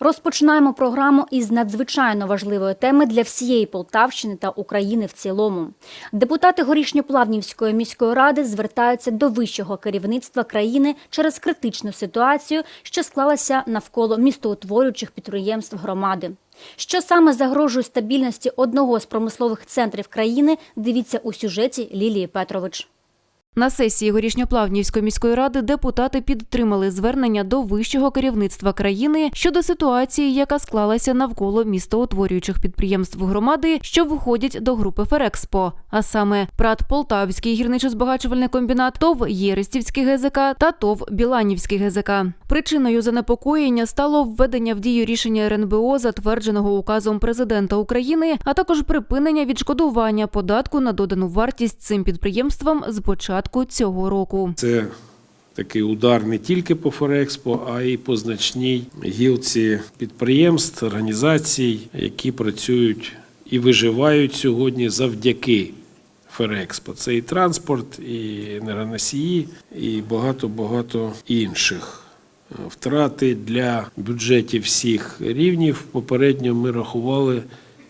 Розпочинаємо програму із надзвичайно важливої теми для всієї Полтавщини та України в цілому. Депутати Горішньоплавнівської міської ради звертаються до вищого керівництва країни через критичну ситуацію, що склалася навколо містоутворюючих підприємств громади. Що саме загрожує стабільності одного з промислових центрів країни, дивіться у сюжеті Лілії Петрович. На сесії Горішньоплавнівської міської ради депутати підтримали звернення до вищого керівництва країни щодо ситуації, яка склалася навколо містоутворюючих підприємств громади, що входять до групи Ферекспо, а саме ПРАТ Полтавський гірничо-збагачувальний комбінат, ТОВ Єрестівський ГЗК та ТОВ Біланівський ГЗК. Причиною занепокоєння стало введення в дію рішення РНБО, затвердженого указом президента України, а також припинення відшкодування податку на додану вартість цим підприємствам з початку цього року. Це такий удар не тільки по Форекспо, а й по значній гілці підприємств, організацій, які працюють і виживають сьогодні завдяки Ферекспо. Це і транспорт, і енергоносії, і багато-багато інших. Втрати для бюджетів всіх рівнів попередньо ми рахували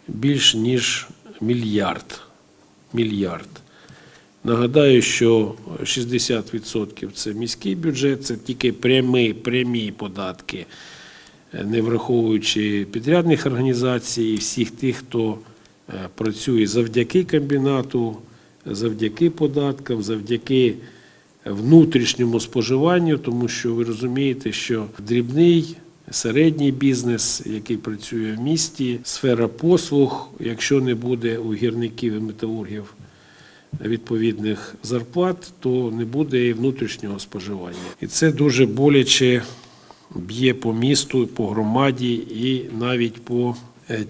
більш ніж мільярд. Мільярд. Нагадаю, що 60% це міський бюджет, це тільки прямі, прямі податки, е, не враховуючи підрядних організацій і всіх тих, хто е, працює завдяки комбінату, завдяки податкам, завдяки внутрішньому споживанню, тому що ви розумієте, що дрібний. Середній бізнес, який працює в місті, сфера послуг, якщо не буде у гірників і металургів відповідних зарплат, то не буде і внутрішнього споживання. І це дуже боляче б'є по місту, по громаді і навіть по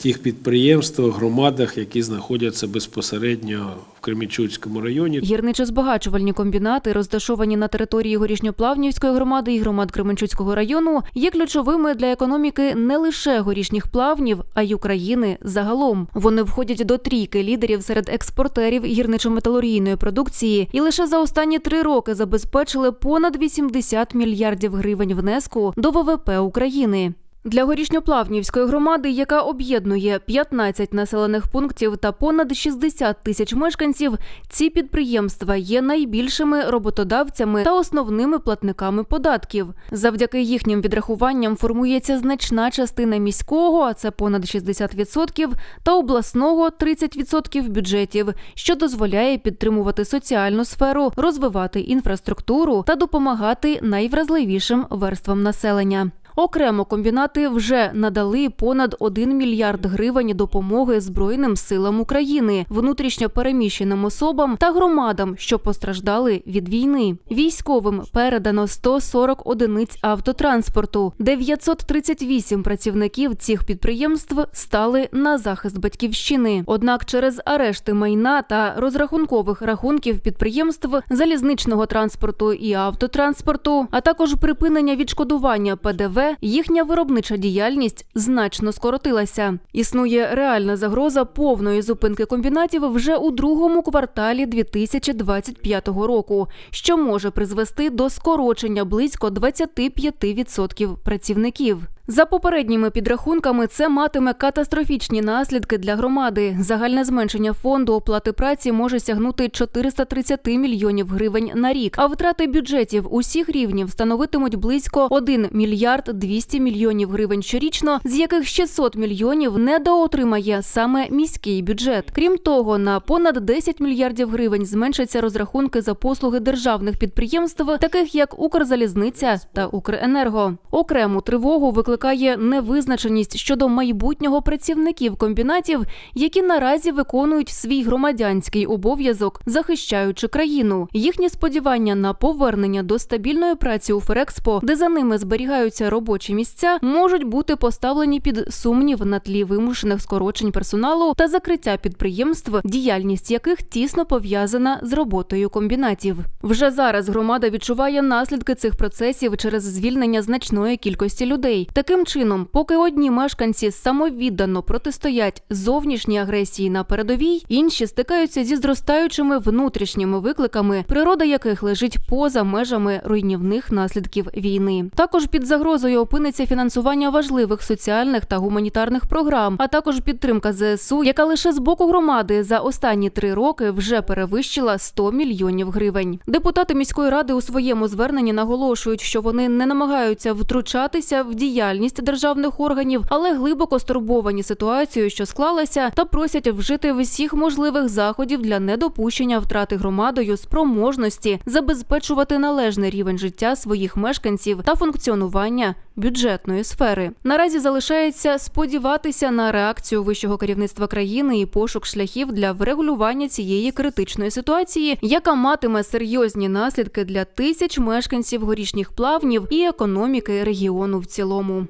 тих підприємствах, громадах, які знаходяться безпосередньо в Кременчуцькому районі. Гірничо-збагачувальні комбінати, розташовані на території Горішньоплавнівської громади і громад Кременчуцького району, є ключовими для економіки не лише горішніх плавнів, а й України загалом. Вони входять до трійки лідерів серед експортерів гірничо-металургійної продукції і лише за останні три роки забезпечили понад 80 мільярдів гривень внеску до ВВП України. Для горішньоплавнівської громади, яка об'єднує 15 населених пунктів та понад 60 тисяч мешканців, ці підприємства є найбільшими роботодавцями та основними платниками податків. Завдяки їхнім відрахуванням формується значна частина міського, а це понад 60%, та обласного 30% бюджетів, що дозволяє підтримувати соціальну сферу, розвивати інфраструктуру та допомагати найвразливішим верствам населення. Окремо комбінати вже надали понад 1 мільярд гривень допомоги Збройним силам України, внутрішньо переміщеним особам та громадам, що постраждали від війни. Військовим передано 140 одиниць автотранспорту. 938 працівників цих підприємств стали на захист батьківщини. Однак через арешти майна та розрахункових рахунків підприємств залізничного транспорту і автотранспорту, а також припинення відшкодування ПДВ їхня виробнича діяльність значно скоротилася. Існує реальна загроза повної зупинки комбінатів вже у другому кварталі 2025 року, що може призвести до скорочення близько 25% працівників. За попередніми підрахунками, це матиме катастрофічні наслідки для громади. Загальне зменшення фонду оплати праці може сягнути 430 мільйонів гривень на рік. А втрати бюджетів усіх рівнів становитимуть близько 1 мільярд 200 мільйонів гривень щорічно, з яких 600 мільйонів недоотримає саме міський бюджет. Крім того, на понад 10 мільярдів гривень зменшаться розрахунки за послуги державних підприємств, таких як Укрзалізниця та Укренерго. Окрему тривогу викликає невизначеність щодо майбутнього працівників комбінатів, які наразі виконують свій громадянський обов'язок, захищаючи країну. Їхні сподівання на повернення до стабільної праці у Ферекспо, де за ними зберігаються робочі місця, можуть бути поставлені під сумнів на тлі вимушених скорочень персоналу та закриття підприємств, діяльність яких тісно пов'язана з роботою комбінатів. Вже зараз громада відчуває наслідки цих процесів через звільнення значної кількості людей. Таким чином, поки одні мешканці самовіддано протистоять зовнішній агресії на передовій, інші стикаються зі зростаючими внутрішніми викликами, природа яких лежить поза межами руйнівних наслідків війни. Також під загрозою опиниться фінансування важливих соціальних та гуманітарних програм, а також підтримка ЗСУ, яка лише з боку громади за останні три роки вже перевищила 100 мільйонів гривень. Депутати міської ради у своєму зверненні наголошують, що вони не намагаються втручатися в діяльність державних органів, але глибоко стурбовані ситуацією, що склалася, та просять вжити всіх можливих заходів для недопущення втрати громадою спроможності забезпечувати належний рівень життя своїх мешканців та функціонування бюджетної сфери. Наразі залишається сподіватися на реакцію вищого керівництва країни і пошук шляхів для врегулювання цієї критичної ситуації, яка матиме серйозні наслідки для тисяч мешканців горішніх плавнів і економіки регіону в цілому.